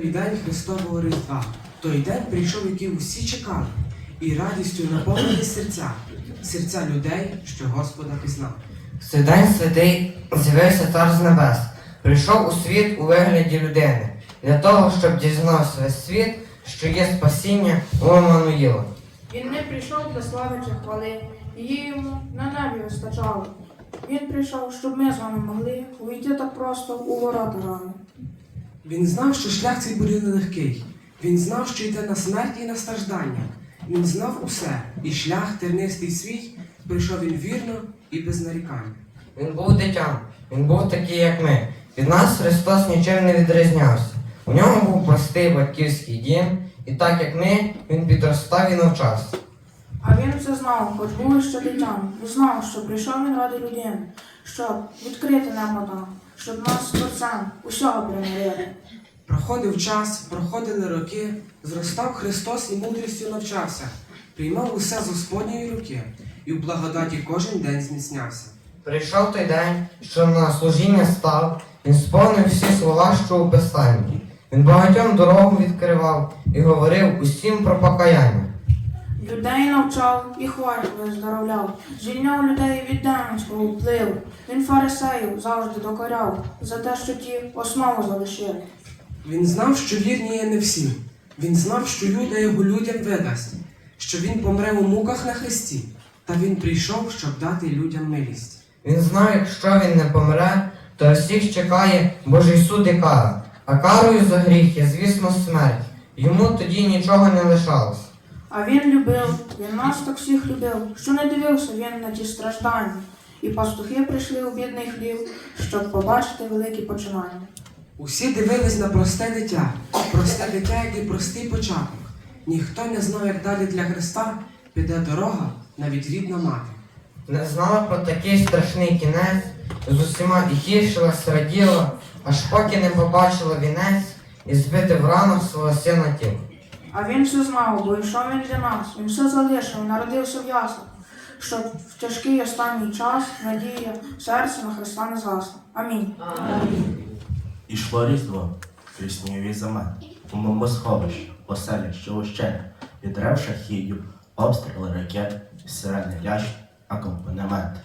Той день Христового Різдва, той день прийшов, який усі чекали, і радістю наповнили серця, серця людей, що Господа пізнали. В цей день святий з'явився цар з небес, прийшов у світ у вигляді людини, для того, щоб дізнався весь світ, що є спасіння у Еммануїла. Він не прийшов для слави чи хвали, її йому на небі вистачало. Він прийшов, щоб ми з вами могли увійти так просто у ворота раю. Він знав, що шлях цей буде нелегкий. Він знав, що йде на смерть і на страждання. Він знав усе, і шлях тернистий свій прийшов він вірно і без нарікань. Він був дитям, він був такий, як ми. Від нас Христос нічим не відрізнявся. У ньому був простий батьківський дім, і так як ми, він підростав і навчався. А він це знав, хоч був ще дитям, і знав, що прийшов він ради людини, щоб відкрити небо там, щоб нас з усього примирити. Проходив час, проходили роки, зростав Христос і мудрістю навчався, приймав усе з Господньої руки, і в благодаті кожен день зміцнявся. Прийшов той день, що на служіння став, він сповнив всі слова, що у Писанні. Він багатьом дорогу відкривав і говорив усім про покаяння. Людей навчав і хворих виздоровляв, звільняв людей від демонського впливу. Він фарисеїв завжди докоряв за те, що ті основу залишили. Він знав, що вірні є не всі. Він знав, що Юда його людям видасть, що він помре у муках на хресті, та він прийшов, щоб дати людям милість. Він знав, якщо він не помре, то всіх чекає Божий суд і кара. А карою за гріх є, звісно, смерть. Йому тоді нічого не лишалось. А він любив, він нас так всіх любив, що не дивився він на ті страждання. І пастухи прийшли у бідний хлів, щоб побачити великі починання. Усі дивились на просте дитя, просте дитя, як і простий початок. Ніхто не знав, як далі для Христа піде дорога, навіть рідна мати. Не знала про такий страшний кінець, з усіма і тішилась, раділа, аж поки не побачила вінець і збити в ранах свого сина тіла. А він все знав, бо йшов він для нас, він все залишив, народився в яслах, щоб в тяжкий останній час надія в серці на Христа не згасла. Амінь. Ішло різдво, крісніві замет, у моєму сховищі, оселі, що ущелі, від шахідів, обстріли ракет, сирени лящ, акомпанемент.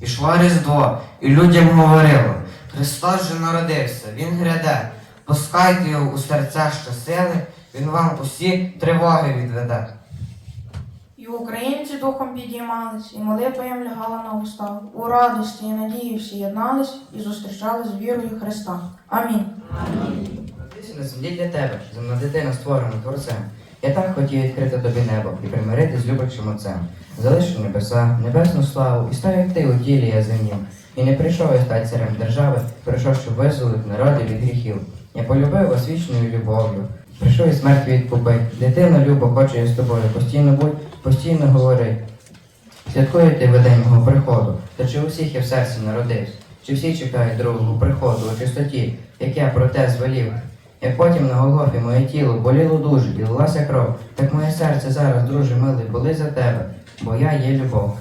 Ішло Різдво, і людям говорило, Христос же народився, Він гряде, пускайте його у серця щосили, Він вам усі тривоги відведе. І українці духом підіймались, і молитва їм лягала на уста. У радості і надії всі єднались і зустрічали з вірою Христа. Амінь. Родився на землі для тебе, земна дитина створена творцем. Я так хотів відкрити тобі небо і примирити з люблячим отцем. Залишив небеса, небесну славу, і став як ти у тілі я земнім. І не прийшов я стати царем держави, прийшов, щоб визволити народи від гріхів. Я полюбив вас вічною любов'ю. Прийшов і смерть відкупить. Дитина любо, хочу я з тобою. Постійно будь, постійно говори. Святкуєте ви день мого приходу, та чи усіх я в серці народився? Чи всі чекають другого приходу у чистоті, як я про те звелів? Як потім на Голгофі моє тіло боліло дуже, і лилася кров, так моє серце зараз, друже милий, боли за тебе, бо я є любов.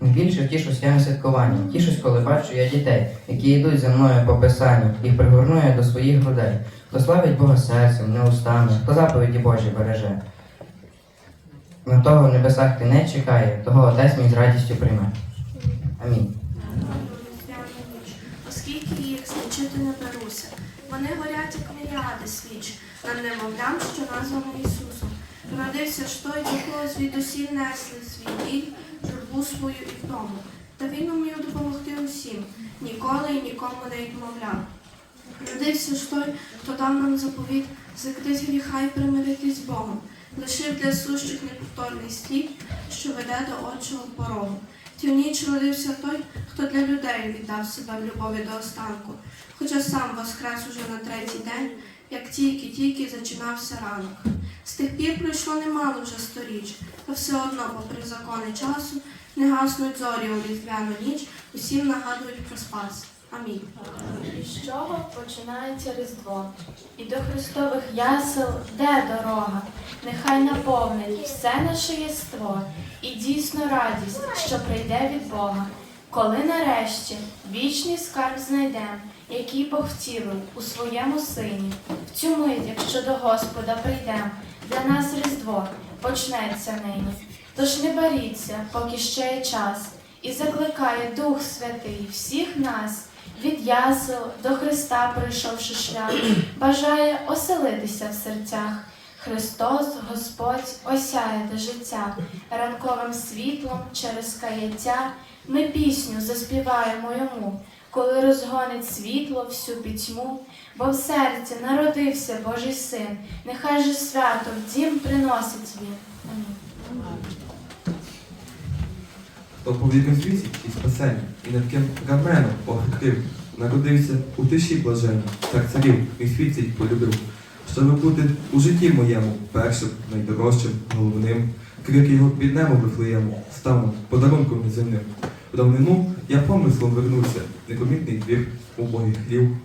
Більше тішусь я на святкуванні, тішусь, коли бачу я дітей, які йдуть за мною по писанню, і пригорну я до своїх грудей. Хто славить Бога серцем, не устами, хто заповіді Божі береже. На того в небесах ти не чекає, того отець мій з радістю прийме. Амінь. Оскільки їх злічити не беруся, вони горять, як мільярди свіч, над немовлям, що названо Ісусом. Народився ж той, якого звідусіль несли свій біль, журбу свою і вдому. Та він умів допомогти усім, ніколи і нікому не відмовляв. Родився ж той, хто дав нам заповіт закрити гріха і примиритись з Богом, лишив для сущих неповторний слід, що веде до отчого порогу. Ті родився той, хто для людей віддав себе в любові до останку, хоча сам воскрес уже на третій день, як тільки-тільки зачинався ранок. З тих пір пройшло немало вже сторіч, та все одно, попри закони часу, не гаснуть зорі у різдвяну ніч, усім нагадують про спас. Амінь. З чого починається Різдво? І до Христових ясел де дорога? Нехай наповнить все наше єство і дійсно радість, що прийде від Бога. Коли нарешті вічний скарб знайдем, який Бог втілив у своєму сині, в цю мить, якщо до Господа прийдем, для нас Різдво почнеться нині. Тож не боріться, поки ще є час, і закликає Дух Святий всіх нас, від ясел до Христа прийшовши шлях, бажає оселитися в серцях. Христос, Господь, осяє життя, ранковим світлом через каяття ми пісню заспіваємо йому, коли розгонить світло всю пітьму, бо в серці народився Божий син, нехай же свято в дім приносить він. Амінь. Хто повірив світі і спасення, і над ким раменом похитрив, народився у тиші блаженній, цар царів і світ цей полюбив. Щоб бути у житті моєму першим, найдорожчим, головним, крик його під небо вифлеєму, стану подарунком неземним. В давнину я помислом вернувся, непомітний двір убогих хлів.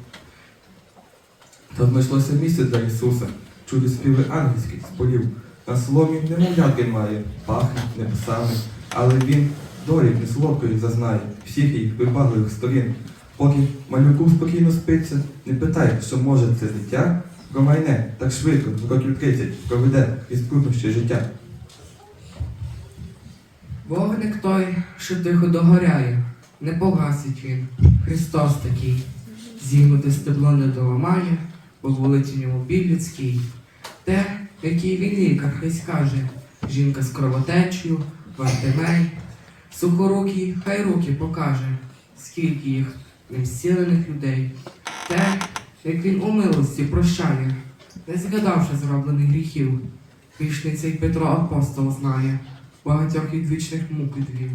Та знайшлося місце для Ісуса, чули співи ангельських з полів. На соломі немовлят має, пахне небесами, але він долі несолодкої зазнає всіх їх вибагливих сторін. Поки малюку спокійно спиться, не питай, що може це дитя, промайне так швидко, років 30, проведе крізь труднощі життя. Вогник той, що тихо догоряє, не погасить він, Христос такий, зігнуте стебло не доламає, бо болить у ньому біль людський. Те, який він лікар, хай скаже, жінка з кровотечею, Вартемей, сухорукий, хай руки покаже, скільки їх ним зцілених людей. Те, як він у милості прощає, не згадавши зроблених гріхів, Грішний цей Петро апостол знає, багатьох від вічних мук відвів.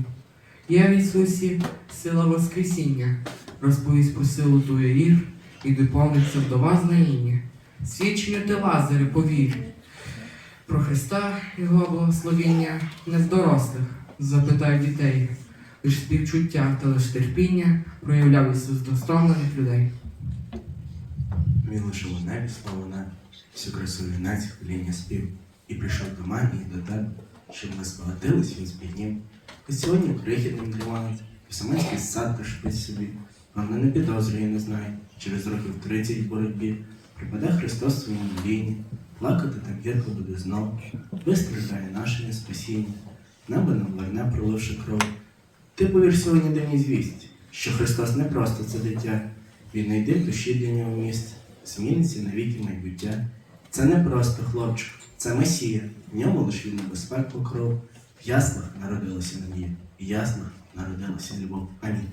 Є в Ісусі сила Воскресіння, розповість про силу тую вір, і доповниться вдова знаїння. Свідченню ти Лазаре повір. Про Христа Його благословіння не з дорослих, запитай дітей. Лиш співчуття та лиш терпіння проявляв Ісус до стомлених людей. Він лишив у небі славу всю красу вінець хвиління спів, і прийшов до і до тебе, щоб ми збагатились він збіднів. Хоч сьогодні крихітним дріманець, і самецький сад пришпить собі, Вона не підозрює, не знає, через років тридцять в боротьбі припаде Христос в своїм волінні, плакати там гірко буде знов, вистраждає наше спасіння, небо нам лайне проливши кров. Ти повір сьогодні дивній звість, що Христос не просто це дитя, він знайде в душі для нього місць, зміниться навіки майбуття. Це не просто хлопчик, це Месія, в ньому лиш від небезпеку кров. В яслах народилася надія, в яснах народилася любов. Амінь.